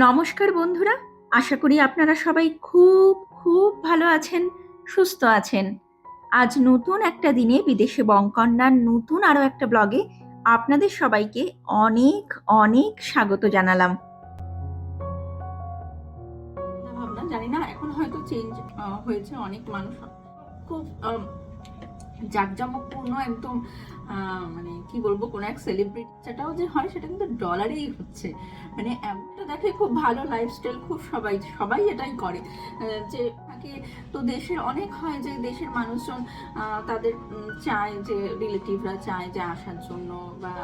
নমস্কার বন্ধুরা, আশা করি আপনারা সবাই খুব খুব ভালো আছেন, সুস্থ আছেন। আজ নতুন একটা দিনে বিদেশে বঙ্কন্যার নতুন আরও একটা ব্লগে আপনাদের সবাইকে অনেক অনেক স্বাগত জানালাম। জানি না, এখন হয়তো চেঞ্জ হয়েছে অনেক মানুষ। খুব জাঁকজমকপূর্ণ একদম মানে কি বলব, কোনো এক সেলিব্রিটি সেটাও যে হয়, সেটা কিন্তু ডলারেই হচ্ছে। মানে এমনটা দেখে খুব ভালো লাইফস্টাইল খুব সবাই সবাই এটাই করে। যে থাকে তো দেশের অনেক হয় যে দেশের মানুষজন তাদের চায় যে রিলেটিভরা চায় যে আসার জন্য বা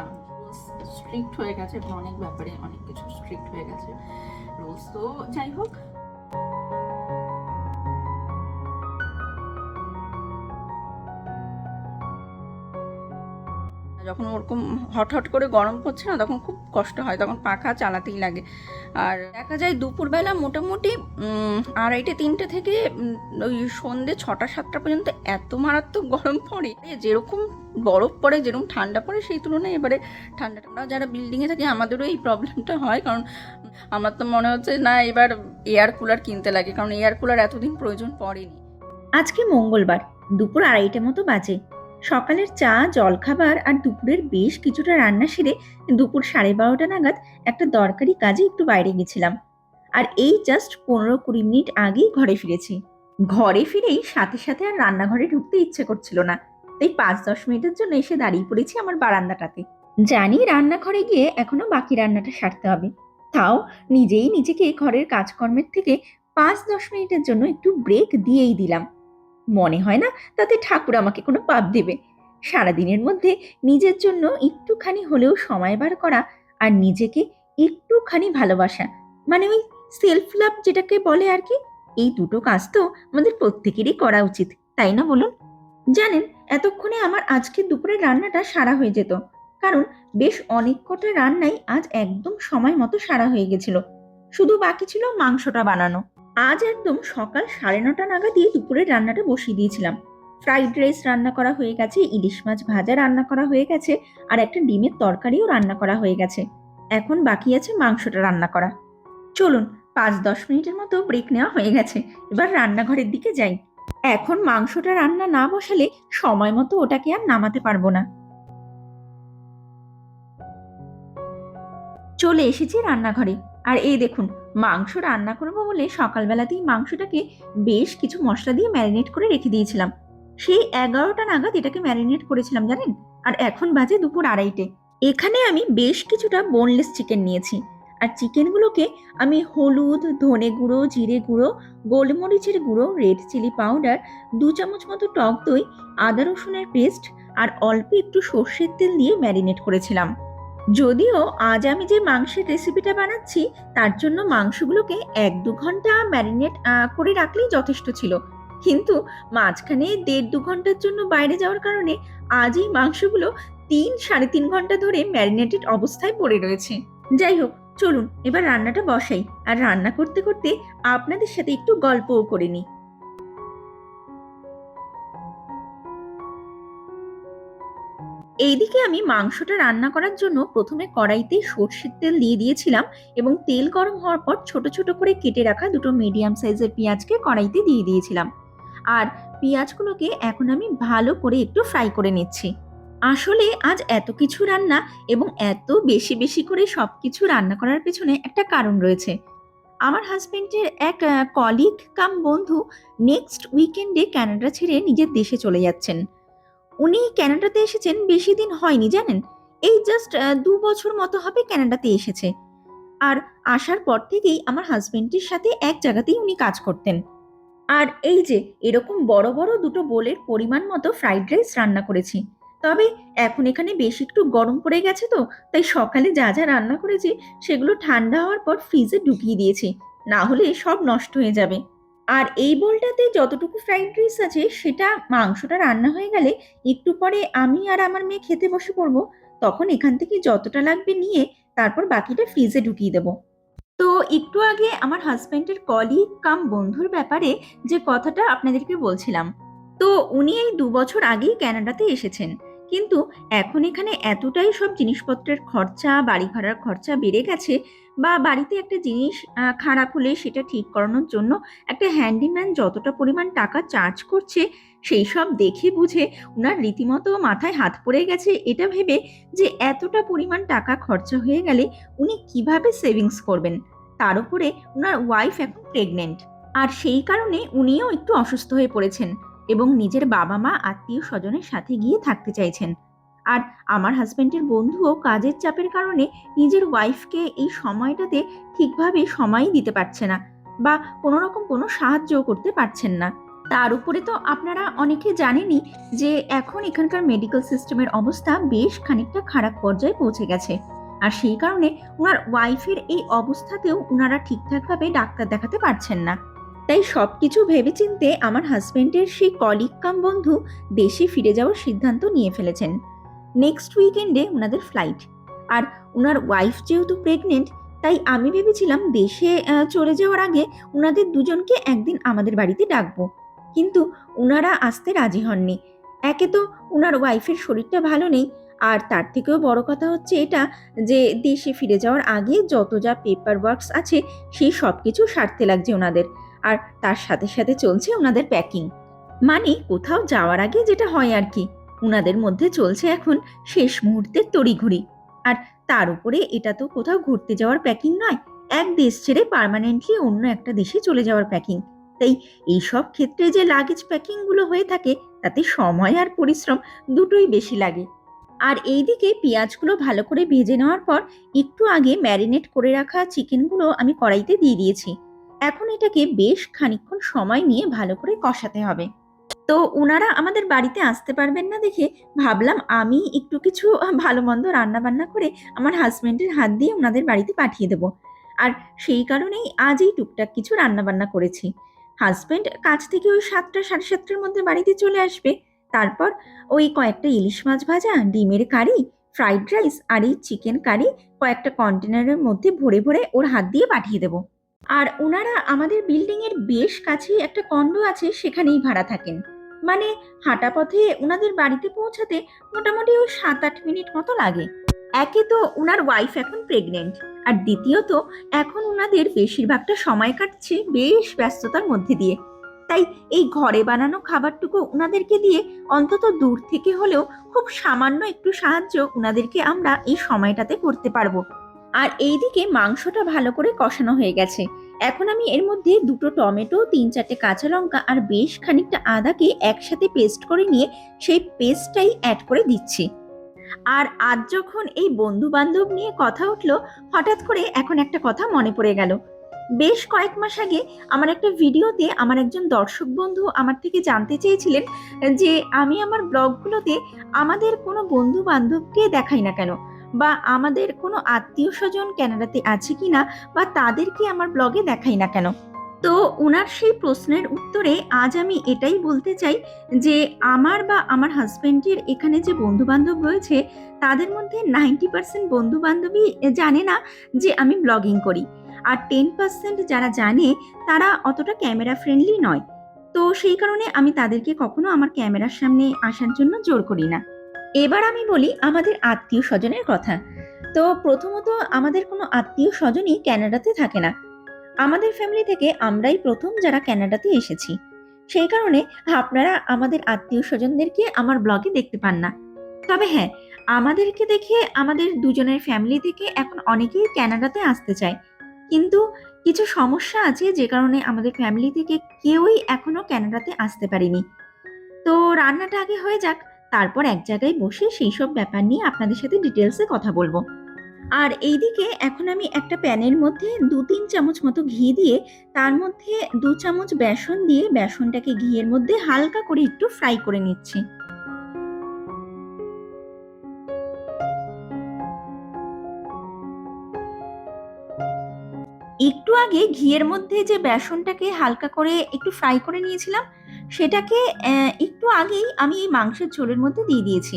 স্ট্রিক্ট হয়ে গেছে অনেক ব্যাপারে অনেক কিছু স্ট্রিক্ট হয়ে গেছে। রুলস তো যাই হোক যখন ওরকম হট হট করে গরম পড়ছে না, তখন খুব কষ্ট হয়, তখন পাখা চালাতেই লাগে। আর দেখা যায় দুপুরবেলা মোটামুটি আড়াইটে, তিনটে থেকে ওই সন্ধে ছটা, সাতটা পর্যন্ত এত মারাত্মক গরম পড়ে যেরকম বরফ পড়ে, যেরকম ঠান্ডা পড়ে, সেই তুলনায় এবারে ঠান্ডাটা আমরা যারা বিল্ডিংয়ে থাকি, আমাদেরও এই প্রবলেমটা হয়। কারণ আমার তো মনে হচ্ছে, না, এবার এয়ার কুলার কিনতে লাগে, কারণ এয়ার কুলার এতদিন প্রয়োজন পড়েনি। আজকে মঙ্গলবার, দুপুর আড়াইটে মতো বাজে। সকালের চা, জলখাবার আর দুপুরের বেশ কিছুটা রান্না সেরে দুপুর সাড়ে বারোটা নাগাদ একটা দরকারি কাজে একটু বাইরে গেছিলাম। আর এই জাস্ট পনেরো কুড়ি মিনিট আগেই ঘরে ফিরেছি। ঘরে ফিরেই সাথে সাথে আর রান্নাঘরে ঢুকতে ইচ্ছে করছিল না। তাই পাঁচ দশ মিনিটের জন্য এসে দাঁড়িয়ে পড়েছি আমার বারান্দাটাতে। জানি রান্নাঘরে গিয়ে এখনও বাকি রান্নাটা সারতে হবে। তাও নিজেই নিজেকে ঘরের কাজকর্মের থেকে পাঁচ দশ মিনিটের জন্য একটু ব্রেক দিয়েই দিলাম। মনে হয় না তাতে ঠাকুর আমাকে কোনো পাপ দেবে। সারাদিনের মধ্যে নিজের জন্য একটুখানি হলেও সময় বার করা আর নিজেকে একটুখানি ভালোবাসা মানে ওই সেলফ লাভ যেটাকে বলে আর কি, এই দুটো কাজ তো আমাদের প্রত্যেকেরই করা উচিত, তাই না বলুন? জানেন, এতক্ষণে আমার আজকে দুপুরের রান্নাটা সারা হয়ে যেত, কারণ বেশ অনেক কটা রান্নাই আজ একদম সময় মতো সারা হয়ে গেছিল। শুধু বাকি ছিল মাংসটা বানানো। আজ একদম সকাল সাড়ে নটা নাগাদ দিয়ে দুপুরের রান্নাটা বসিয়ে দিয়েছিলাম। ফ্রাইড রাইস রান্না করা হয়ে গেছে, ইলিশ মাছ ভাজা রান্না করা হয়ে গেছে, আর একটা ডিমের তরকারিও রান্না করা হয়ে গেছে। এখন বাকি আছে মাংসটা রান্না করা। চলুন, পাঁচ দশ মিনিটের মতো ব্রেক নেওয়া হয়ে গেছে। এবার রান্নাঘরের দিকে যাই। এখন মাংসটা রান্না না বসালে সময় মতো ওটাকে আর নামাতে পারব না। চলে এসেছি রান্নাঘরে। আর এই দেখুন মাংস রান্না করব বলে সকালবেলাতেই মাংসটাকে বেশ কিছু মশলা দিয়ে ম্যারিনেট করে রেখে দিয়েছিলাম। সেই এগারোটা নাগাদ এটাকে ম্যারিনেট করেছিলাম জানেন? আর এখন বাজে দুপুর আড়াইটে। এখানে আমি বেশ কিছুটা বোনলেস চিকেন নিয়েছি। আর চিকেনগুলোকে আমি হলুদ, ধনে গুঁড়ো, জিরে গুঁড়ো, গোলমরিচের গুঁড়ো রেড চিলি পাউডার দু চামচ মতো টক দই, আদা রসুনের পেস্ট আর অল্প একটু সর্ষের তেল দিয়ে ম্যারিনেট করেছিলাম। যদিও আজ আমি যে মাংসের রেসিপিটা বানাচ্ছি, তার জন্য মাংসগুলোকে এক দু ঘণ্টা ম্যারিনেট করে রাখলেই যথেষ্ট ছিল। কিন্তু মাঝখানে দেড় দু ঘণ্টার জন্য বাইরে যাওয়ার কারণে আজ এই মাংসগুলো তিন সাড়ে তিন ঘণ্টা ধরে ম্যারিনেটেড অবস্থায় পড়ে রয়েছে। যাই হোক, চলুন, এবার রান্নাটা বসাই। আর রান্না করতে করতে আপনাদের সাথে একটু গল্পও করে নিই। এইদিকে আমি মাংসটা রান্না করার জন্য প্রথমে কড়াইতে সর্ষের তেল দিয়ে দিয়েছিলাম এবং তেল গরম হওয়ার পর ছোট ছোট করে কেটে রাখা দুটো মিডিয়াম সাইজের পেঁয়াজকে কড়াইতে দিয়ে দিয়েছিলাম। আর পেঁয়াজগুলোকে এখন আমি ভালো করে একটু ফ্রাই করে নিচ্ছি। আসলে আজ এত কিছু রান্না এবং এত বেশি বেশি করে সব কিছু রান্না করার পেছনে একটা কারণ রয়েছে। আমার হাজবেন্ডের এক কলিগ কাম বন্ধু নেক্সট উইকেন্ডে কানাডা ছেড়ে নিজের দেশে চলে যাচ্ছেন। উনি ক্যানাডাতে এসেছেন, বেশি দিন হয়নি, জানেন? এই জাস্ট দু বছর মতো হবে ক্যানাডাতে এসেছে। আর আসার পর থেকেই আমার হাজবেন্ডের সাথে এক জায়গাতেই উনি কাজ করতেন। আর এই যে, এরকম বড় বড় দুটো বোলের পরিমাণ মতো ফ্রাইড রাইস রান্না করেছি। তবে এখন এখানে বেশ একটু গরম পড়ে গেছে তো, তাই সকালে যা যা রান্না করেছি, সেগুলো ঠান্ডা হওয়ার পর ফ্রিজে ঢুকিয়ে দিয়েছি। না হলে সব নষ্ট হয়ে যাবে। আর এই বোলটাতে যতটুকু ফ্রাইড রাইস আছে, সেটা মাংসটা রান্না হয়ে গেলে একটু পরে আমি আর আমার মেয়ে খেতে বসে পড়ব, তখন এখান থেকে যতটা লাগবে নিয়ে তারপর বাকিটা ফ্রিজে ঢুকিয়ে দেবো। তো একটু আগে আমার হাজব্যান্ডের কলিগ কাম বন্ধুর ব্যাপারে যে কথাটা আপনাদেরকে বলছিলাম, তো উনি এই দু বছর আগেই ক্যানাডাতে এসেছেন। কিন্তু এখন এখানে এতটাই সব জিনিসপত্রের খরচা, বাড়ি ভাড়ার খরচা বেড়ে গেছে বা বাড়িতে একটা জিনিস খারাপ হলে সেটা ঠিক করানোর জন্য একটা হ্যান্ডিম্যান যতটা পরিমাণ টাকা চার্জ করছে সেই সব দেখে বুঝে ওনার রীতিমতো মাথায় হাত পড়ে গেছে। এটা ভেবে যে এতটা পরিমাণ টাকা খরচা হয়ে গেলে উনি কীভাবে সেভিংস করবেন? তার উপরে ওনার ওয়াইফ এখন প্রেগনেন্ট আর সেই কারণে উনিও একটু অসুস্থ হয়ে পড়েছেন। এবং নিজের বাবা মা, আত্মীয় স্বজনের সাথে গিয়ে থাকতে চাইছেন। আর আমার হাজব্যান্ডের বন্ধুও কাজের চাপের কারণে নিজের ওয়াইফকে এই সময়টাতে ঠিকভাবে সময়ই দিতে পারছে না বা কোনো রকম কোনো সাহায্যও করতে পারছেন না। তার উপরে তো আপনারা অনেকে জানেনই যে এখন এখানকার মেডিকেল সিস্টেমের অবস্থা বেশ খানিকটা খারাপ পর্যায়ে পৌঁছে গেছে। আর সেই কারণে ওনার ওয়াইফের এই অবস্থাতেও ওনারা ঠিকঠাকভাবে ডাক্তার দেখাতে পারছেন না। তাই সব কিছু ভেবেচিন্তে আমার হাজব্যান্ডের সেই কলিগ কাম বন্ধু দেশে ফিরে যাওয়ার সিদ্ধান্ত নিয়ে ফেলেছেন। নেক্সট উইকেন্ডে ওনাদের ফ্লাইট আর ওনার ওয়াইফ যেহেতু প্রেগনেন্ট তাই আমি ভেবেছিলাম দেশে চলে যাওয়ার আগে ওনাদের দুজনকে একদিন আমাদের বাড়িতে ডাকবো। কিন্তু ওনারা আসতে রাজি হননি। একে তো ওনার ওয়াইফের শরীরটা ভালো নেই, আর তার থেকেও বড় কথা হচ্ছে এটা যে দেশে ফিরে যাওয়ার আগে যত যা পেপার ওয়ার্কস আছে, সেই সব কিছু সারতে লাগছে ওনাদের আর তার সাথে সাথে চলছে ওনাদের প্যাকিং মানে কোথাও যাওয়ার আগে যেটা হয় আর কি, ওনাদের মধ্যে চলছে এখন শেষ মুহূর্তের তড়িঘড়ি। আর তার উপরে এটা তো কোথাও ঘুরতে যাওয়ার প্যাকিং নয়, এক দেশ ছেড়ে পার্মানেন্টলি অন্য একটা দেশে চলে যাওয়ার প্যাকিং তাই এইসব ক্ষেত্রে যে লাগেজ প্যাকিংগুলো হয়ে থাকে, তাতে সময় আর পরিশ্রম দুটোই বেশি লাগে। আর এই দিকে পেঁয়াজগুলো ভালো করে ভেজে নেওয়ার পর একটু আগে ম্যারিনেট করে রাখা চিকেনগুলো আমি কড়াইতে দিয়ে দিয়েছি। এখন এটাকে বেশ খানিকক্ষণ সময় নিয়ে ভালো করে কষাতে হবে। তো ওনারা আমাদের বাড়িতে আসতে পারবেন না দেখে ভাবলাম আমি একটু কিছু ভালো মন্দ রান্না বান্না করে আমার হাজব্যান্ডের হাত দিয়ে ওনাদের বাড়িতে পাঠিয়ে দেবো। আর সেই কারণেই আজই টুকটাক কিছু রান্না বান্না করেছি। হাজবেন্ড কাজ থেকে ওই সাতটা সাড়ে সাতটার মধ্যে বাড়িতে চলে আসবে। তারপর ওই কয়েকটা ইলিশ মাছ ভাজা, ডিমের কারি, ফ্রাইড রাইস আর এই চিকেন কারি কয়েকটা কন্টেনারের মধ্যে ভরে ভরে ওর হাত দিয়ে পাঠিয়ে দেবো। আর ওনারা আমাদের বিল্ডিং এর বেশ কাছেই একটা কন্ডো আছে, সেখানেই ভাড়া থাকেন। মানে হাঁটা পথে ওনাদের বাড়িতে পৌঁছাতে মোটামুটি ওই সাত আট মিনিট মতো লাগে। একে তো ওনার ওয়াইফ এখন প্রেগনেন্ট আর দ্বিতীয়ত এখন ওনাদের বেশিরভাগটা সময় কাটছে বেশ ব্যস্ততার মধ্যে দিয়ে। তাই এই ঘরে বানানো খাবারটুকু ওনাদেরকে দিয়ে অন্তত দূর থেকে হলেও খুব সামান্য একটু সাহায্য ওনাদেরকে আমরা এই সময়টাতে করতে পারব। আর এইদিকে মাংসটা ভালো করে কষানো হয়ে গেছে। এখন আমি এর মধ্যে দুটো টমেটো, তিন চারটে কাঁচা লঙ্কা আর বেশ খানিকটা আদাকে একসাথে পেস্ট করে নিয়ে সেই পেস্টটাই অ্যাড করে দিচ্ছি। আর আজ যখন এই বন্ধু বান্ধব নিয়ে কথা উঠল, হঠাৎ করে এখন একটা কথা মনে পড়ে গেল। বেশ কয়েক মাস আগে আমার একটা ভিডিওতে আমার একজন দর্শক বন্ধু আমার থেকে জানতে চেয়েছিলেন যে আমি আমার ব্লগগুলোতে আমাদের কোনো বন্ধু বান্ধবকে দেখাই না কেন। বা আমাদের কোনো আত্মীয় স্বজন ক্যানাডাতে আছে কিনা বা তাদেরকে আমার ব্লগে দেখাই না কেন? তো ওনার সেই প্রশ্নের উত্তরে আজ আমি এটাই বলতে চাই যে আমার বা আমার হাজবেন্ডের এখানে যে বন্ধু বান্ধব রয়েছে, তাদের মধ্যে নাইনটি পার্সেন্ট বন্ধু বান্ধবী জানে না যে আমি ব্লগিং করি। আর টেন পার্সেন্ট যারা জানে, তারা অতটা ক্যামেরা ফ্রেন্ডলি নয়। তো সেই কারণে আমি তাদেরকে কখনো আমার ক্যামেরার সামনে আসার জন্য জোর করি না। এবার আমি বলি আমাদের আত্মীয় স্বজনের কথা। তো প্রথমত আমাদের কোনো আত্মীয় স্বজনই ক্যানাডাতে থাকে না। আমাদের ফ্যামিলি থেকে আমরাই প্রথম যারা ক্যানাডাতে এসেছি। সেই কারণে আপনারা আমাদের আত্মীয় স্বজনদেরকে আমার ব্লগে দেখতে পান না। তবে হ্যাঁ আমাদেরকে দেখে আমাদের দুজনের ফ্যামিলি থেকে এখন অনেকেই ক্যানাডাতে আসতে চায়। কিন্তু কিছু সমস্যা আছে যে কারণে আমাদের ফ্যামিলি থেকে কেউই এখনও ক্যানাডাতে আসতে পারেনি। তো রান্নাটা আগে হয়ে যাক। তারপর এক জায়গায় বসে সেই সব ব্যাপার নিয়ে আপনাদের সাথে ডিটেলসে কথা বলব। আর এইদিকে এখন আমি একটা প্যানের মধ্যে দু তিন চামচ মতো ঘি দিয়ে তার মধ্যে দু চামচ বেসন দিয়ে বেসনটাকে ঘিয়ের মধ্যে হালকা করে একটু ফ্রাই করে নিচ্ছি। একটু আগে ঘিয়ের মধ্যে যে বেসনটাকে হালকা করে একটু ফ্রাই করে নিয়েছিলাম সেটাকে একটু আগেই আমি এই মাংসের ঝোলের মধ্যে দিয়ে দিয়েছি।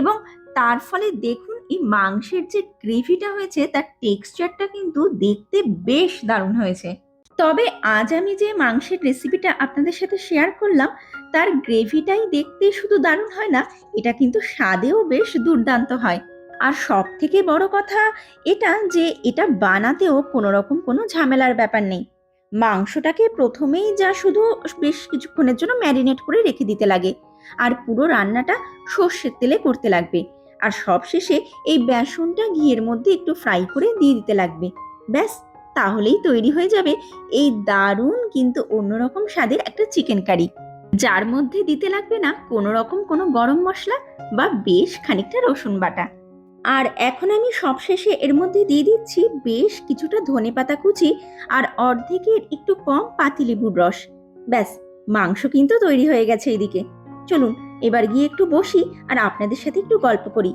এবং তার ফলে দেখুন, এই মাংসের যে গ্রেভিটা হয়েছে, তার টেক্সচারটা কিন্তু দেখতে বেশ দারুণ হয়েছে। তবে আজ আমি যে মাংসের রেসিপিটা আপনাদের সাথে শেয়ার করলাম, তার গ্রেভিটাই দেখতে শুধু দারুণ হয় না, এটা কিন্তু স্বাদেও বেশ দুর্দান্ত হয়। আর সব থেকে বড় কথা এটা যে, এটা বানাতেও কোনো রকম কোনো ঝামেলার ব্যাপার নেই। মাংসটাকে প্রথমেই যা শুধু বেশ কিছুক্ষণের জন্য ম্যারিনেট করে রেখে দিতে লাগে। আর পুরো রান্নাটা সর্ষের তেলে করতে লাগবে। আর সবশেষে এই বেসনটা ঘিয়ের মধ্যে একটু ফ্রাই করে দিয়ে দিতে লাগবে। ব্যাস, তাহলেই তৈরি হয়ে যাবে এই দারুণ কিন্তু অন্যরকম স্বাদের একটা চিকেন কারি যার মধ্যে দিতে লাগবে না কোনো রকম কোনো গরম মশলা বা বেশ খানিকটা রসুন বাটা। আর এখন আমি সবশেষে এর মধ্যে দিয়ে দিচ্ছি বেশ কিছুটা ধনেপাতা কুচি আর অর্ধেকের একটু কম পাতিলেবুর রস। ব্যাস, মাংস কিন্তু তৈরি হয়ে গেছে এদিকে। চলুন, এবার গিয়ে একটু বসি আর আপনাদের সাথে একটু গল্প করি।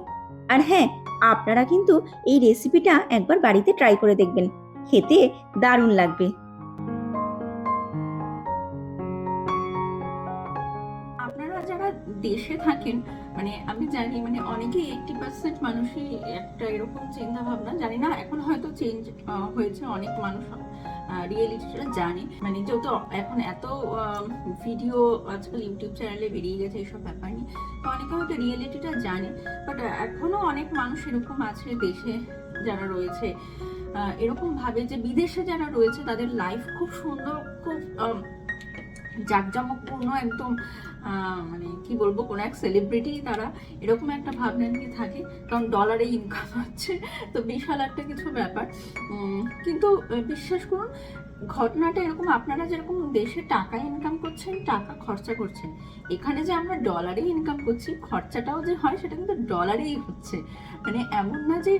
আর হ্যাঁ আপনারা কিন্তু এই রেসিপিটা একবার বাড়িতে ট্রাই করে দেখবেন। খেতে দারুণ লাগবে। আপনারা যারা দেশে থাকেন মানে আমি জানি মানে অনেকেই এইটটি পার্সেন্ট মানুষই একটা এরকম চিন্তা ভাবনা জানি না, এখন হয়তো চেঞ্জ হয়েছে, অনেক মানুষ রিয়েলিটিটা জানে। মানে যেহেতু এখন এত ভিডিও আজকাল ইউটিউব চ্যানেলে বেরিয়ে গেছে এইসব ব্যাপার নিয়ে অনেকে হয়তো রিয়েলিটিটা জানে বাট এখনও অনেক মানুষ এরকম আছে দেশে যারা রয়েছে এরকম ভাবে যে বিদেশে যারা রয়েছে, তাদের লাইফ খুব সুন্দর, খুব জাঁকজমকপূর্ণ একদম মানে কি বলব, কোনো এক সেলিব্রিটি তারা এরকম একটা ভাবনা নিয়ে থাকে, কারণ ডলারে ইনকাম হচ্ছে, তো বিশাল একটা কিছু ব্যাপার। কিন্তু বিশ্বাস করুন, ঘটনাটা এরকম, আপনারা যেরকম দেশে টাকা ইনকাম করছেন, টাকা খরচা করছেন, এখানে যে আমরা ডলারে ইনকাম করছি, খরচাটাও যে হয়, সেটা কিন্তু ডলারেই হচ্ছে। মানে এমন না যে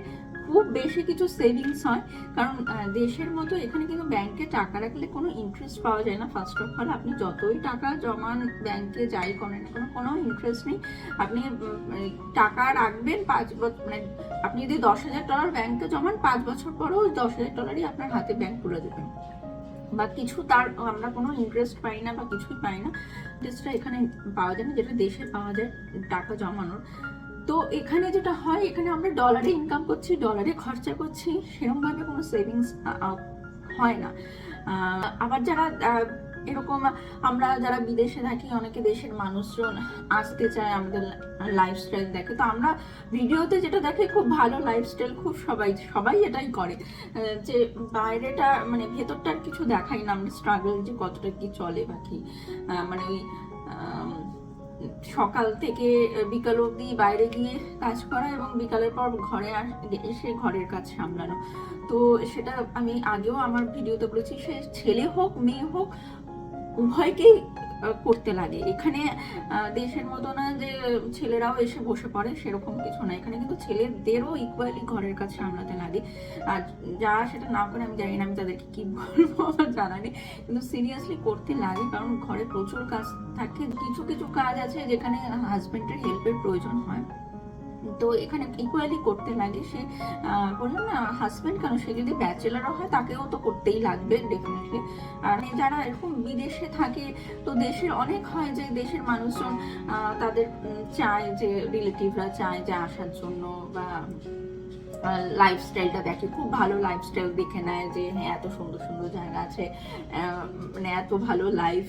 খুব বেশি কিছু সেভিংস হয়। কারণ দেশের মতো এখানে কিন্তু ব্যাংকে টাকা রাখলে কোনো ইন্টারেস্ট পাওয়া যায় না। ফার্স্ট অফ অল আপনি যতই টাকা জমান ব্যাংকে যাই করেন কোনো কোনো ইন্টারেস্ট নেই। আপনি মানে টাকা রাখবেন পাঁচ বছর মানে আপনি যদি দশ হাজার ডলার ব্যাংকে জমান, পাঁচ বছর পরেও দশ হাজার ডলারই আপনার হাতে ব্যাংক তুলে দেবেন বা কিছু তার, আমরা কোনো ইন্টারেস্ট পাই না বা কিছুই পাই না। ইন্টারেস্টটা এখানে পাওয়া যায় না, যেটা দেশে পাওয়া যায় টাকা জমানোর। তো এখানে যেটা হয়, এখানে আমরা ডলারে ইনকাম করছি ডলারে খরচা করছি, সেরকম ভাবে কোনো সেভিংস হয় না। আবার যারা এরকম আমরা যারা বিদেশে থাকি, অনেকে দেশের মানুষজন আসতে চায় আমাদের লাইফস্টাইল দেখে। তো আমরা ভিডিওতে যেটা দেখে, খুব ভালো লাইফস্টাইল খুব সবাই সবাই এটাই করে। যে বাইরেটা মানে ভেতরটার কিছু দেখাই না আমরা স্ট্রাগল যে কতটা কি চলে বা কি। মানে ওই সকাল থেকে বিকাল অবধি বাইরে গিয়ে কাজ করা এবং বিকালের পর ঘরে এসে ঘরের কাজ সামলানো। তো সেটা আমি আগেও আমার ভিডিওতে বলেছি, সে ছেলে হোক, মেয়ে হোক, উভয়কেই করতে লাগে। এখানে দেশের মতো না যে ছেলেরাও এসে বসে পড়ে, সেরকম কিছু না। এখানে কিন্তু ছেলেদেরও ইকুয়ালি ঘরের কাজ সামলাতে লাগে। আর যারা সেটা না করে আমি জানি না, আমি তাদেরকে কি বলব আমার জানা নেই। কিন্তু সিরিয়াসলি করতে লাগে, কারণ ঘরে প্রচুর কাজ থাকে। কিছু কিছু কাজ আছে যেখানে হাজব্যান্ডের হেল্পের প্রয়োজন হয়। তো এখানে ইকুয়ালি করতে লাগে, সে বললাম না হাজব্যান্ড কেন? সে যদি ব্যাচেলারও হয়, তাকেও তো করতেই লাগবে ডেফিনেটলি আর যারা এরকম বিদেশে থাকে, তো দেশের অনেক হয় যে, দেশের মানুষজন তাদের চায় যে রিলেটিভরা চায় যে, আসার জন্য বা লাইফস্টাইলটা দেখে। খুব ভালো লাইফস্টাইল দেখে নেয় যে হ্যাঁ এত সুন্দর সুন্দর জায়গা আছে মানে এত ভালো লাইফ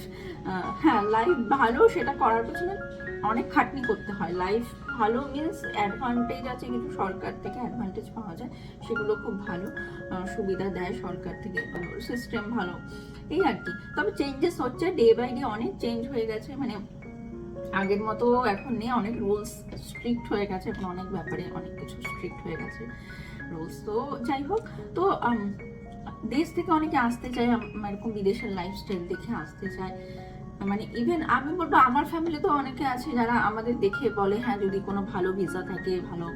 হ্যাঁ লাইফ ভালো সেটা করার পেছনে অনেক খাটনি করতে হয়। লাইফ ভালো মিনস অ্যাডভান্টেজ আছে কিছু সরকার থেকে অ্যাডভান্টেজ পাওয়া যায়, সেগুলো খুব ভালো সুবিধা দেয় সরকার থেকে সিস্টেম ভালো, এই আর কি। তবে চেঞ্জেস হচ্ছে ডে বাই ডে অনেক চেঞ্জ হয়ে গেছে মানে আগের মতো এখন নেই, অনেক রুলস স্ট্রিক্ট হয়ে গেছে, এখন অনেক ব্যাপারে অনেক কিছু স্ট্রিক্ট হয়ে গেছে রুলস তো যাই হোক, তো দেশ থেকে অনেকে আসতে চায় এরকম বিদেশের লাইফস্টাইল দেখে আসতে চায় মানে ইভেন আমি বলব আমার ফ্যামিলি তো অনেকে আছে যারা আমাদের দেখে বলে হ্যাঁ যদি কোনো ভালো ভিসা থাকে, ভালো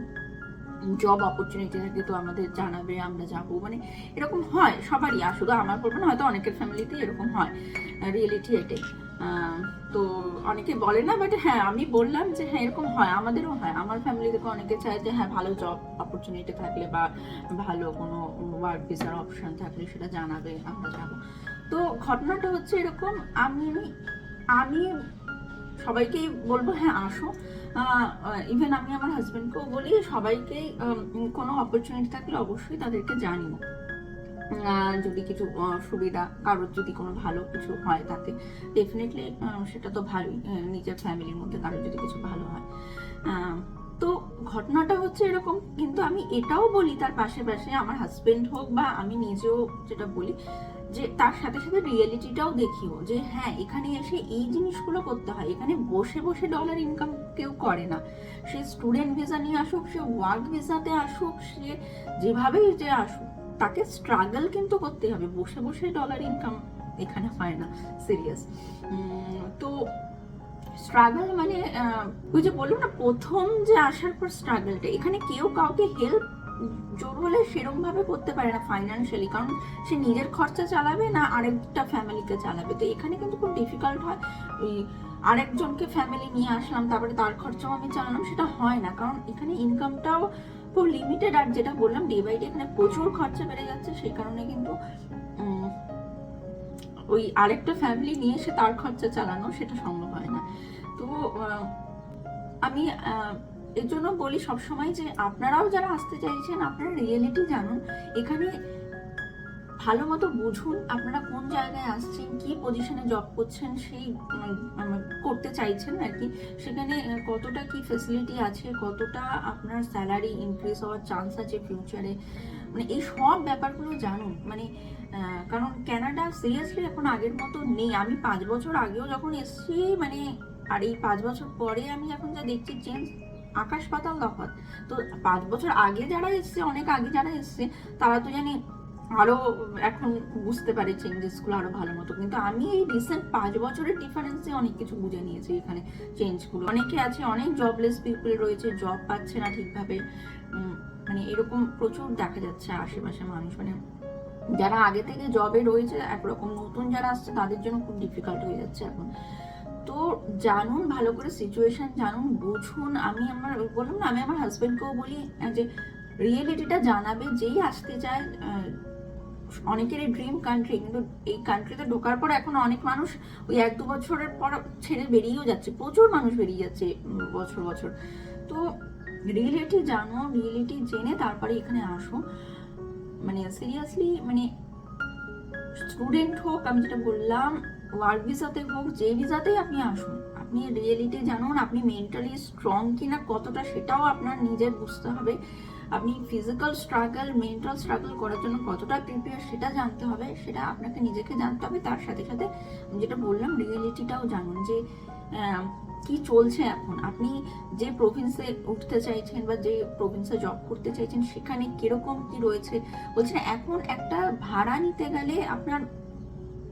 জব অপরচুনিটি থাকে, তো আমাদের জানাবে, আমরা যাব। মানে এরকম হয়, সবারই। আর শুধু আমার বলব না, হয়তো অনেকের ফ্যামিলিতেই এরকম হয় রিয়েলিটি এটাই। তো অনেকে বলে না বাট হ্যাঁ আমি বললাম যে হ্যাঁ এরকম হয়, আমাদেরও হয়। আমার ফ্যামিলি থেকে অনেকে চায় যে হ্যাঁ ভালো জব অপরচুনিটি থাকলে বা ভালো কোনো ওয়ার্ক ভিসার অপশন থাকলে সেটা জানাবে, আমরা যাব। তো ঘটনাটা হচ্ছে এরকম, আমি আমি সবাইকেই বলব হ্যাঁ আসো। ইভেন আমি আমার হাজবেন্ডকেও বলি সবাইকেই কোনো অপরচুনিটি থাকলে অবশ্যই তাদেরকে জানিও। যদি কিছু সুবিধা, কারোর যদি কোনো ভালো কিছু হয় তাতে ডেফিনেটলি সেটা তো ভালোই নিজের ফ্যামিলির মধ্যে কারোর যদি কিছু ভালো হয়। তো ঘটনাটা হচ্ছে এরকম, কিন্তু আমি এটাও বলি তার পাশে পাশে আমার হাজব্যান্ড হোক বা আমি নিজেও যেটা বলি যে তার সাথে সাথে রিয়েলিটিটাও দেখিও যে হ্যাঁ এখানে এসে এই জিনিসগুলো করতে হয়। এখানে বসে বসে ডলার ইনকাম কেউ করে না। সে স্টুডেন্ট ভিসা নিয়ে আসুক, সে ওয়ার্ক ভিসাতে আসুক, সে যেভাবেই যে আসুক, তাকে স্ট্রাগল কিন্তু করতে হবে। বসে বসে ডলার ইনকাম এখানে হয় না সিরিয়াস তো স্ট্রাগল মানে ওই যে বললাম না, প্রথম যে আসার পর স্ট্রাগলটা এখানে কেউ কাউকে হেল্প জোর হলে সেরকম ভাবে করতে পারে না ফাইন্যান্সিয়ালি কারণ সে নিজের খরচা চালাবে না আরেকটা ফ্যামিলিকে চালাবে। তো এখানে কিন্তু খুব ডিফিকাল্ট হয়। আরেকজনকে ফ্যামিলি নিয়ে আসলাম, তারপরে তার খরচাও আমি চালালাম, সেটা হয় না। কারণ এখানে ইনকামটাও খুব লিমিটেড আর যেটা বললাম ডে বাই ডে এখানে প্রচুর খরচা বেড়ে যাচ্ছে, সেই কারণে কিন্তু ওই আরেকটা ফ্যামিলি নিয়ে এসে তার খরচা চালানো সেটা সম্ভব হয় না। তো আমি এর জন্য বলি সবসময় যে আপনারাও যারা আসতে চাইছেন আপনারা রিয়েলিটি জানুন। এখানে ভালো মতো বুঝুন আপনারা কোন জায়গায় আসছেন কি পজিশনে জব করছেন সেই উম, করতে চাইছেন আর কি। সেখানে কতটা কি ফেসিলিটি আছে কতটা আপনার স্যালারি ইনক্রিজ হওয়ার চান্স আছে ফিউচারে মানে এই সব ব্যাপারগুলো জানুন। মানে কারণ ক্যানাডা সিরিয়াসলি এখন আগের মতো নেই। আমি পাঁচ বছর আগেও যখন এসেছি মানে আর এই পাঁচ বছর পরে আমি এখন যা দেখছি চেঞ্জ আকাশ পাতাল তফাৎ। তো পাঁচ বছর আগে যারা এসছে, অনেক আগে যারা এসছে, তারা তো জানি আরও এখন বুঝতে পারে চেঞ্জেসগুলো আরও ভালো মতো। কিন্তু আমি এই রিসেন্ট পাঁচ বছরের ডিফারেন্সে অনেক কিছু বুঝে নিয়েছি এখানে চেঞ্জগুলো। অনেকে আছে, অনেক জবলেস পিপল রয়েছে জব পাচ্ছে না ঠিকভাবে। মানে এরকম প্রচুর দেখা যাচ্ছে আশেপাশে মানুষ। মানে যারা আগে থেকে জবে রয়েছে, একরকম নতুন যারা আসছে, তাদের জন্য খুব ডিফিকাল্ট হয়ে যাচ্ছে এখন। তো জানুন, ভালো করে সিচুয়েশন জানুন, বুঝুন। আমি আমার, বললাম না, আমি আমার হাজব্যান্ডকেও বলি যে রিয়েলিটিটা জানাবে, যেই আসতে চায় অনেকেরই ড্রিম কান্ট্রি কিন্তু এই কান্ট্রিতে ঢোকার পর এখন অনেক মানুষ ওই এক দু বছরের পর ছেড়ে বেরিয়েও যাচ্ছে, প্রচুর মানুষ বেরিয়ে যাচ্ছে বছর বছর। তো রিয়েলিটি জানো রিয়েলিটি জেনে তারপরে এখানে আসো। মানে সিরিয়াসলি মানে স্টুডেন্ট হোক, আমি যেটা বললাম ওয়ার্ক ভিসাতে হোক, যে ভিসাতেই আপনি আসুন। আপনি রিয়েলিটি জানুন, আপনি মেন্টালি স্ট্রং কিনা কতটা সেটাও আপনার নিজের বুঝতে হবে। আপনি ফিজিক্যাল স্ট্রাগল মেন্টাল স্ট্রাগল করার জন্য কতটা প্রিপেয়ার সেটা জানতে হবে, সেটা আপনাকে নিজেকে জানতে হবে। তার সাথে সাথে আমি যেটা বললাম রিয়েলিটিটাও জানুন যে কি চলছে এখন? আপনি যে প্রভিন্সে উঠতে চাইছেন বা যে প্রভিন্সে জব করতে চাইছেন, সেখানে কীরকম কি রয়েছে? বলছেন এখন একটা ভাড়া নিতে গেলে আপনার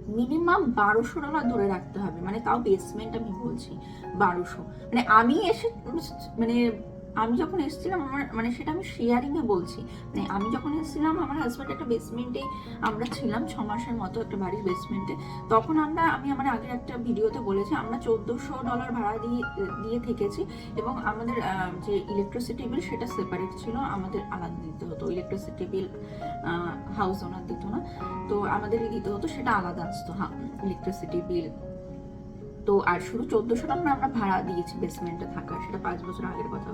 মিনিমাম বারোশো ডলার ধরে রাখতে হবে। মানে তাও বেসমেন্ট আমি বলছি, বারোশো। মানে আমি এসে মানে আমি যখন এসেছিলাম, আমার মানে সেটা আমি শেয়ারিং এ বলছি। মানে আমি যখন এসেছিলাম, আমার হাজব্যান্ড একটা বেসমেন্টে আমরা ছিলাম, ছ মাসের মতো একটা বাড়ির বেসমেন্টে তখন আমরা, আমি আমার আগের একটা ভিডিওতে বলেছি, আমরা চোদ্দোশো ডলার ভাড়া দিয়ে দিয়ে থেকেছি এবং আমাদের যে ইলেকট্রিসিটি বিল সেটা সেপারেট ছিল, আমাদের আলাদা দিতে হতো। ইলেকট্রিসিটি বিল হাউস ওনার দিত না। তো আমাদেরই দিতে হতো, সেটা আলাদা আসতো ইলেকট্রিসিটি বিল তো আর শুধু চোদ্দোশো টাকা আমরা ভাড়া দিয়েছি বেসমেন্টে থাকার সেটা পাঁচ বছর আগের কথা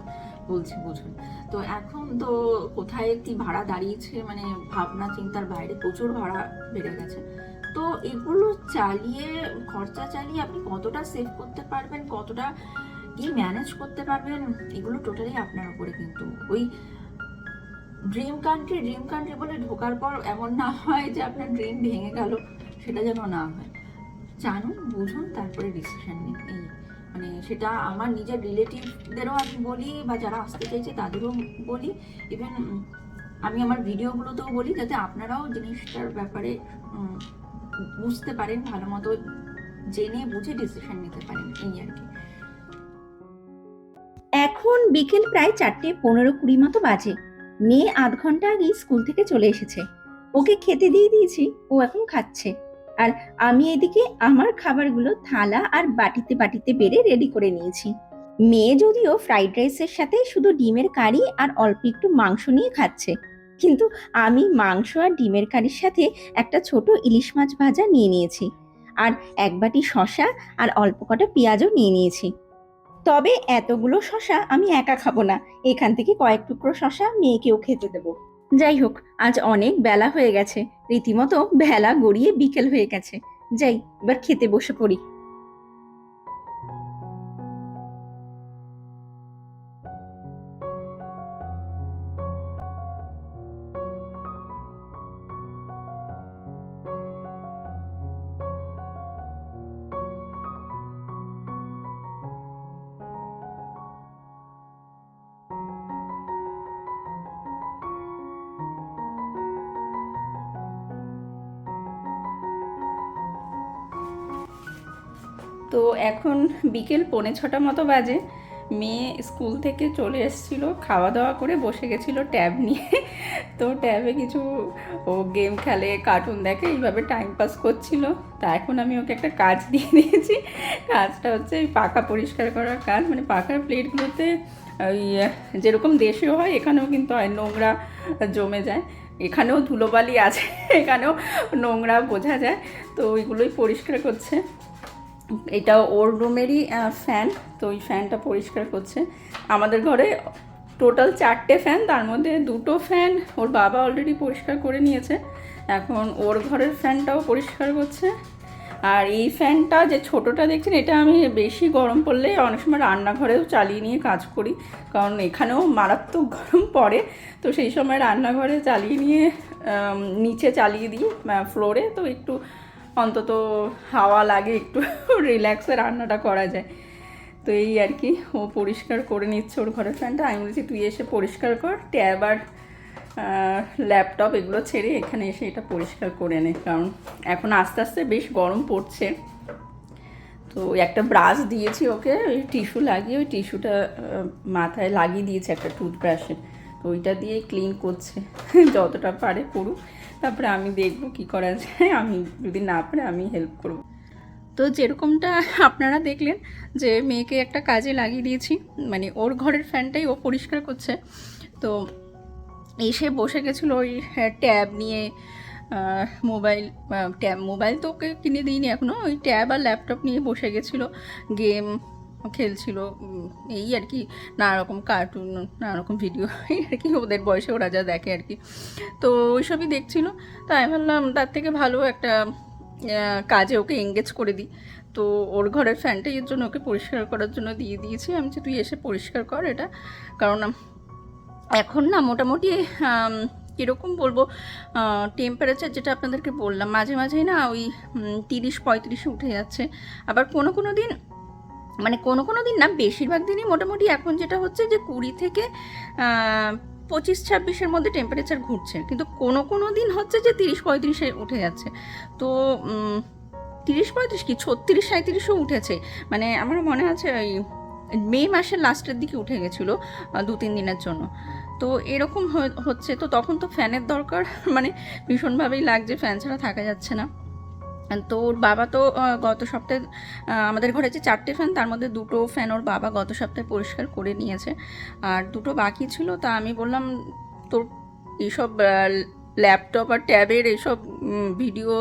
বলছি, বুঝুন। তো এখন তো কোথায় কি ভাড়া দাঁড়িয়েছে মানে ভাবনা চিন্তার বাইরে প্রচুর ভাড়া বেড়ে গেছে। তো এগুলো চালিয়ে, খরচা চালিয়ে আপনি কতটা সেভ করতে পারবেন, কতটা কি ম্যানেজ করতে পারবেন, এগুলো টোটালি আপনার উপরে কিন্তু ওই ড্রিম কান্ট্রি ড্রিম কান্ট্রি বলে ঢোকার পর এমন না হয় যে আপনার ড্রিম ভেঙে গেল, সেটা যেন না হয়। জানুন, বুঝুন, তারপরে ডিসিশন নিন। এই মানে সেটা আমার নিজের রিলেটিভদেরও আমি বলি বা যারা আসতে চাইছে তাদেরও বলি। ইভেন আমি আমার ভিডিওগুলোতেও বলি যাতে আপনারাও জিনিসটার ব্যাপারে বুঝতে পারেন, ভালো মতো জেনে বুঝে ডিসিশন নিতে পারেন, এই আর কি। এখন বিকেল প্রায় চারটে পনেরো কুড়ি মতো বাজে। মেয়ে আধ ঘণ্টা আগেই স্কুল থেকে চলে এসেছে। ওকে খেতে দিয়ে দিয়েছি, ও এখন খাচ্ছে। আর আমি এদিকে আমার খাবারগুলো থালা আর বাটিতে বাটিতে বেড়ে রেডি করে নিয়েছি। মেয়ে যদিও ফ্রাইড রাইসের সাথে শুধু ডিমের কারি আর অল্প একটু মাংস নিয়ে খাচ্ছে। কিন্তু আমি মাংস আর ডিমের কারির সাথে একটা ছোট ইলিশ মাছ ভাজা নিয়ে নিয়েছি। আর এক বাটি শশা আর অল্প কটা পেঁয়াজও নিয়ে নিয়েছি। তবে এতগুলো শশা আমি একা খাব না। এখান থেকে কয়েক টুকরো শশা মেয়েকেও খেতে দেবো। যাই হোক, আজ অনেক বেলা হয়ে গেছে। রীতিমতো বেলা গড়িয়ে বিকেল হয়ে গেছে। যাই, এবার খেতে বসে পড়ি। তো এখন বিকেল পৌনে ছটা মতো বাজে। মেয়ে স্কুল থেকে চলে এসেছিল, খাওয়া দাওয়া করে বসে গেছিল ট্যাব নিয়ে। তো ট্যাবে কিছু ও গেম খেলে, কার্টুন দেখে এইভাবে টাইম পাস করছিল। তা এখন আমি ওকে একটা কাজ দিয়ে দিয়েছি। কাজটা হচ্ছে এই পাকা পরিষ্কার করার কাজ। মানে পাকার প্লেটগুলোতে ওই, যেরকম দেশেও হয়, এখানেও কিন্তু হয়, নোংরা জমে যায়। এখানেও ধুলোবালি আছে, এখানেও নোংরা বোঝা যায়। তো ওইগুলোই পরিষ্কার করছে। এটা ওর রুমেরই ফ্যান তো ওই ফ্যানটা পরিষ্কার করছে। আমাদের ঘরে টোটাল চারটে ফ্যান তার মধ্যে দুটো ফ্যান ওর বাবা অলরেডি পরিষ্কার করে নিয়েছে। এখন ওর ঘরের ফ্যানটাও পরিষ্কার করছে। আর এই ফ্যানটা যে ছোটোটা দেখছেন, এটা আমি বেশি গরম পড়লে অনেক সময় রান্নাঘরেও চালিয়ে নিয়ে কাজ করি। কারণ এখানেও মারাত্মক গরম পড়ে, তো সেই সময় রান্নাঘরে চালিয়ে নিয়ে নিচে চালিয়ে দিই ফ্লোরে তো একটু অন্তত হাওয়া লাগে, একটু রিল্যাক্সে রান্নাটা করা যায়। তো এই আর কি, ও পরিষ্কার করে নিচ্ছে ওর ঘরের ফ্যানটা। আমি বলছি, তুই এসে পরিষ্কার কর ট্যাব আর ল্যাপটপ এগুলো ছেড়ে এখানে এসে এটা পরিষ্কার করে নে। কারণ এখন আস্তে আস্তে বেশ গরম পড়ছে। তো একটা ব্রাশ দিয়েছি ওকে, ওই টিস্যু লাগিয়ে, ওই টিস্যুটা মাথায় লাগিয়ে দিয়েছে একটা টুথব্রাশে তো ওইটা দিয়ে ক্লিন করছে, যতটা পারে করুক। তারপরে আমি দেখব কি করা যায়। আমি যদি না পারে আমি হেল্প করব। তো যেরকমটা আপনারা দেখলেন যে মেয়েকে একটা কাজে লাগিয়ে দিয়েছি মানে ওর ঘরের ফ্যানটাই ও পরিষ্কার করছে। তো এসে বসে গেছিল ওই ট্যাব নিয়ে মোবাইল ট্যাব, মোবাইল তো ওকে কিনে দিইনি এখনও ওই ট্যাব আর ল্যাপটপ নিয়ে বসে গেছিল, গেম খেলছিল এই আর কি নানা রকম কার্টুন নানা রকম ভিডিও এই আর কি, ওদের বয়সে ওরা যা দেখে আর কি। তো ওইসবই দেখছিল, তো আমি ভাবলাম তার থেকে ভালো একটা কাজে ওকে এঙ্গেজ করে দিই। তো ওর ঘরের ফ্যানটা এর জন্য ওকে পরিষ্কার করার জন্য দিয়ে দিয়েছি। আমি যে তুই এসে পরিষ্কার কর এটা। কারণ, এখন না মোটামুটি কীরকম বলব টেম্পারেচার যেটা আপনাদেরকে বললাম, মাঝে মাঝেই না ওই তিরিশ পঁয়ত্রিশে উঠে যাচ্ছে। আবার কোনো কোনো দিন মানে কোনো কোনো দিন না, বেশিরভাগ দিনই মোটামুটি এখন যেটা হচ্ছে যে কুড়ি থেকে পঁচিশ, ছাব্বিশের মধ্যে টেম্পারেচার ঘুরছে। কিন্তু কোনো কোনো দিন হচ্ছে যে তিরিশ, পঁয়ত্রিশে উঠে যাচ্ছে। তো তিরিশ, পঁয়ত্রিশ কি? ছত্রিশ সাঁত্রিশও উঠেছে। মানে আমার মনে আছে ওই মে মাসের লাস্টের দিকে উঠে গেছিল দু তিন দিনের জন্য। তো এরকম হচ্ছে। তো তখন তো ফ্যানের দরকার। মানে ভীষণভাবেই লাগছে ফ্যান ছাড়া থাকা যাচ্ছে না। তো ওর বাবা তো গত সপ্তাহে আমাদের ঘরে যে চারটে ফ্যান তার মধ্যে দুটো ফ্যান ওর বাবা গত সপ্তাহে পরিষ্কার করে নিয়েছে। আর দুটো বাকি ছিল, তা আমি বললাম, তোর এইসব ল্যাপটপ আর ট্যাবের এইসব ভিডিও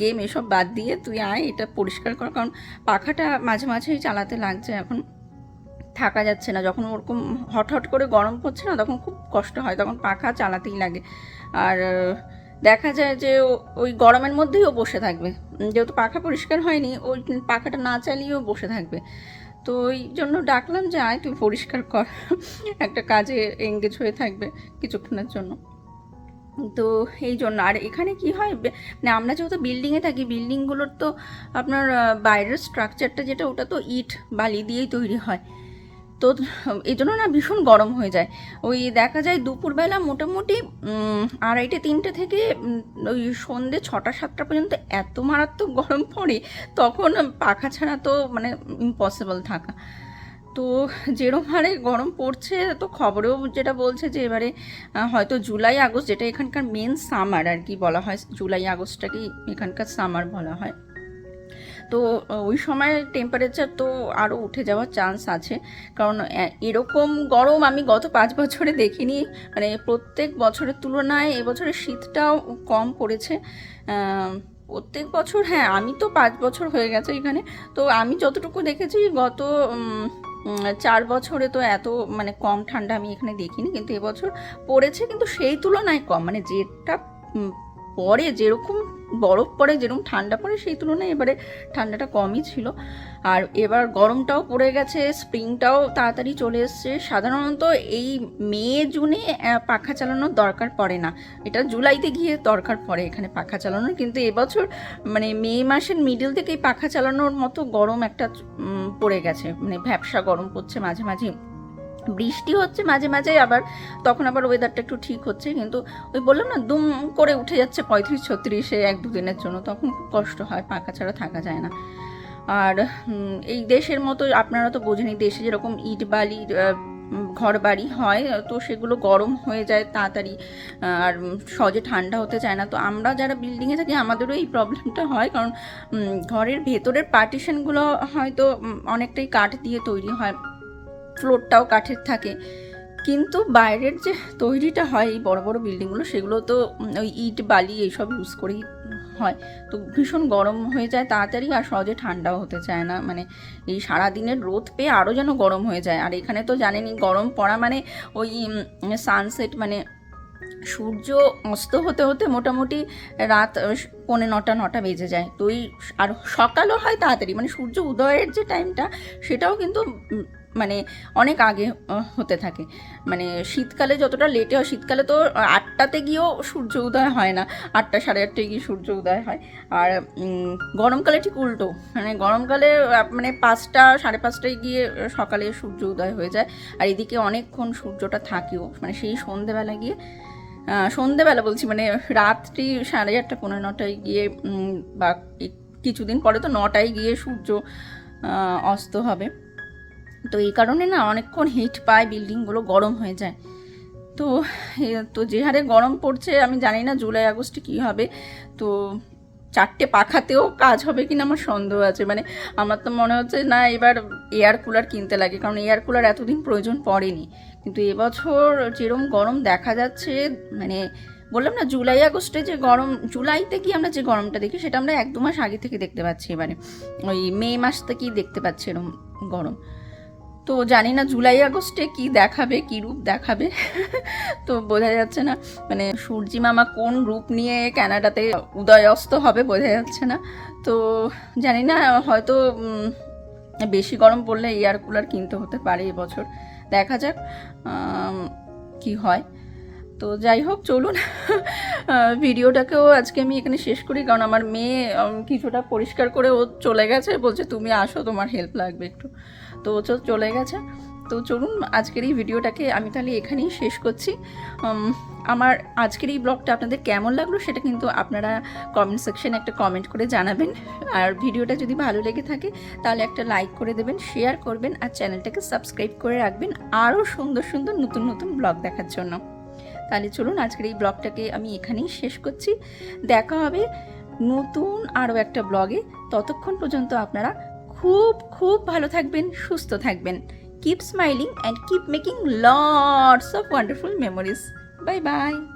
গেম এসব বাদ দিয়ে তুই আয়, এটা পরিষ্কার কর। কারণ পাখাটা মাঝে মাঝেই চালাতে লাগছে, এখন থাকা যাচ্ছে না। যখন ওরকম হট হট করে গরম পড়ছে না, তখন খুব কষ্ট হয়, তখন পাখা চালাতেই লাগে। আর দেখা যায় যে ওই গরমের মধ্যেই ও বসে থাকবে। যেহেতু পাখা পরিষ্কার হয়নি, ওই পাখাটা না চালিয়েও বসে থাকবে। তো ওই জন্য ডাকলাম যে, আয়, তুই পরিষ্কার কর। একটা কাজে এঙ্গেজ হয়ে থাকবে কিছুক্ষণের জন্য। তো এই জন্য, আর এখানে কি হয় মানে আমরা যেহেতু বিল্ডিংয়ে থাকি বিল্ডিংগুলোর তো আপনার বাইরের স্ট্রাকচারটা যেটা, ওটা তো ইট, বালি দিয়েই তৈরি হয়। তো এই জন্য না ভীষণ গরম হয়ে যায়। ওই দেখা যায় দুপুরবেলা মোটামুটি আড়াইটে, তিনটে থেকে ওই সন্ধে ছটা, সাতটা পর্যন্ত এত মারাত্মক গরম পড়ে, তখন পাখা ছাড়া তো মানে ইম্পসিবল থাকা। তো যেরম হারে গরম পড়ছে, তো খবরেও যেটা বলছে যে এবারে হয়তো জুলাই, আগস্ট যেটা এখানকার মেন সামার আর কি বলা হয়, জুলাই, আগস্টটাকেই এখানকার সামার বলা হয়। তো ওই সময় টেম্পারেচার তো আরও উঠে যাওয়ার চান্স আছে। কারণ এরকম গরম আমি গত পাঁচ বছরে দেখিনি। মানে প্রত্যেক বছরের তুলনায় এবছরের শীতটাও কম পড়েছে। প্রত্যেক বছর হ্যাঁ আমি তো পাঁচ বছর হয়ে গেছে এখানে। তো আমি যতটুকু দেখেছি, গত চার বছরে তো এত মানে কম ঠান্ডা আমি এখানে দেখিনি। কিন্তু এবছর পড়েছে, কিন্তু সেই তুলনায় কম। মানে যেটা পরে যেরকম বরফ পড়ে, যেরকম ঠান্ডা পড়ে, সেই তুলনায় এবারে ঠান্ডাটা কমই ছিল। আর এবার গরমটাও পড়ে গেছে, স্প্রিংটাও তাড়াতাড়ি চলে এসছে। সাধারণত এই মে, জুনে পাখা চালানোর দরকার পড়ে না। এটা জুলাইতে গিয়ে দরকার পড়ে এখানে পাখা চালানোর। কিন্তু এবছর মানে মে মাসের মিডিল থেকেই পাখা চালানোর মতো গরম একটা পড়ে গেছে। মানে ভ্যাবসা গরম পড়ছে মাঝে মাঝে। বৃষ্টি হচ্ছে মাঝে মাঝে আবার তখন আবার ওয়েদারটা একটু ঠিক হচ্ছে কিন্তু ওই বললাম না দুম করে উঠে যাচ্ছে পঁয়ত্রিশ ছত্রিশে এক দুদিনের জন্য তখন খুব কষ্ট হয় পাখা ছাড়া থাকা যায় না। আর এই দেশের মতো আপনারা তো বোঝেনি দেশে যেরকম ইট বালি আহ, ঘর বাড়ি হয় তো সেগুলো গরম হয়ে যায় তাড়াতাড়ি আর সহজে ঠান্ডা হতে চায় না। তো আমরা যারা বিল্ডিংয়ে থাকি আমাদেরও এই প্রবলেমটা হয় কারণ ঘরের ভেতরের পার্টিশনগুলো হয়তো অনেকটাই কাঠ দিয়ে তৈরি হয়। ফ্লোরটাও কাঠের থাকে। কিন্তু বাইরের যে তৈরিটা হয়, এই বড় বড় বিল্ডিংগুলো, সেগুলো তো ওই ইট, বালি এইসব ইউজ করেই হয়। তো ভীষণ গরম হয়ে যায়, তাড়াতাড়ি আর সহজে ঠান্ডাও হতে চায় না। মানে এই সারাদিনের রোদ পেয়ে আরও যেন গরম হয়ে যায়। আর এখানে তো জানেনই, গরম পড়া মানে ওই সানসেট মানে সূর্য অস্ত হতে হতে মোটামুটি রাত পৌনে নটা নটা বেজে যায়। তো ওই আর সকালও হয় তাড়াতাড়ি। মানে সূর্য উদয়ের যে টাইমটা সেটাও কিন্তু মানে অনেক আগে হতে থাকে। মানে শীতকালে যতটা লেটে হয়, শীতকালে তো আটটাতে গিয়েও সূর্য উদয় হয় না। আটটা, সাড়ে আটটায় গিয়ে সূর্য উদয় হয়। আর গরমকালে ঠিক উল্টো। মানে গরমকালে মানে পাঁচটা, সাড়ে পাঁচটায় গিয়ে সকালে সূর্য উদয় হয়ে যায়। আর এদিকে অনেকক্ষণ সূর্যটা থাকেও। মানে সেই সন্ধেবেলা গিয়ে সন্ধেবেলা বলছি মানে রাত্রি সাড়ে আটটা পনেরো নটায় গিয়ে বা কিছুদিন পরে তো নটায় গিয়ে সূর্য অস্ত হবে। তো এই কারণে না অনেকক্ষণ হিট পায় বিল্ডিংগুলো গরম হয়ে যায়। তো তো যে হারে গরম পড়ছে, আমি জানি না জুলাই, আগস্টে কী হবে। তো চারটে পাখাতেও কাজ হবে কিনা আমার সন্দেহ আছে। মানে আমার তো মনে হচ্ছে না এবার এয়ার কুলার কিনতে লাগে, কারণ এয়ার কুলার এতদিন প্রয়োজন পড়েনি। কিন্তু এবছর যেরম গরম দেখা যাচ্ছে মানে বললাম না জুলাই, আগস্টে যে গরম, জুলাইতে কি আমরা যে গরমটা দেখি, সেটা আমরা এক দু মাস আগে থেকে দেখতে পাচ্ছি এবারে। ওই মে মাস থেকেই দেখতে পাচ্ছি এরকম গরম। তো জানি না জুলাই আগস্টে কি দেখাবে, কি রূপ দেখাবে। তো বোঝা যাচ্ছে না মানে সূর্যি মামা কোন রূপ নিয়ে ক্যানাডাতে উদয় অস্ত হবে বোঝা যাচ্ছে না। তো জানি না, হয়তো বেশি গরম পড়লে এয়ার কুলার কিনতে হতে পারে এবছর দেখা যাক কি হয়। তো যাই হোক, চলুন। ভিডিওটাকেও আজকে আমি এখানে শেষ করি, কারণ আমার মেয়ে কিছুটা পরিষ্কার করে ও চলে গেছে, বলছে তুমি আসো, তোমার হেল্প লাগবে একটু। তো চলে গেছে। তো চলুন, আজকের এই ভিডিওটাকে আমি তাহলে এখানেই শেষ করছি। আমার আজকের এই ব্লগটা আপনাদের কেমন লাগল সেটা কিন্তু আপনারা কমেন্ট সেকশানে একটা কমেন্ট করে জানাবেন। আর ভিডিওটা যদি ভালো লেগে থাকে, তাহলে একটা লাইক করে দেবেন শেয়ার করবেন, আর চ্যানেলটাকে সাবস্ক্রাইব করে রাখবেন আরও সুন্দর সুন্দর, নতুন নতুন ব্লগ দেখার জন্য। তাহলে চলুন, আজকের এই ব্লগটাকে আমি এখানেই শেষ করছি। দেখা হবে নতুন আরও একটা ব্লগে। ততক্ষণ পর্যন্ত আপনারা খুব খুব ভালো থাকবেন, সুস্থ থাকবেন। Keep smiling and keep making lots of wonderful memories bye bye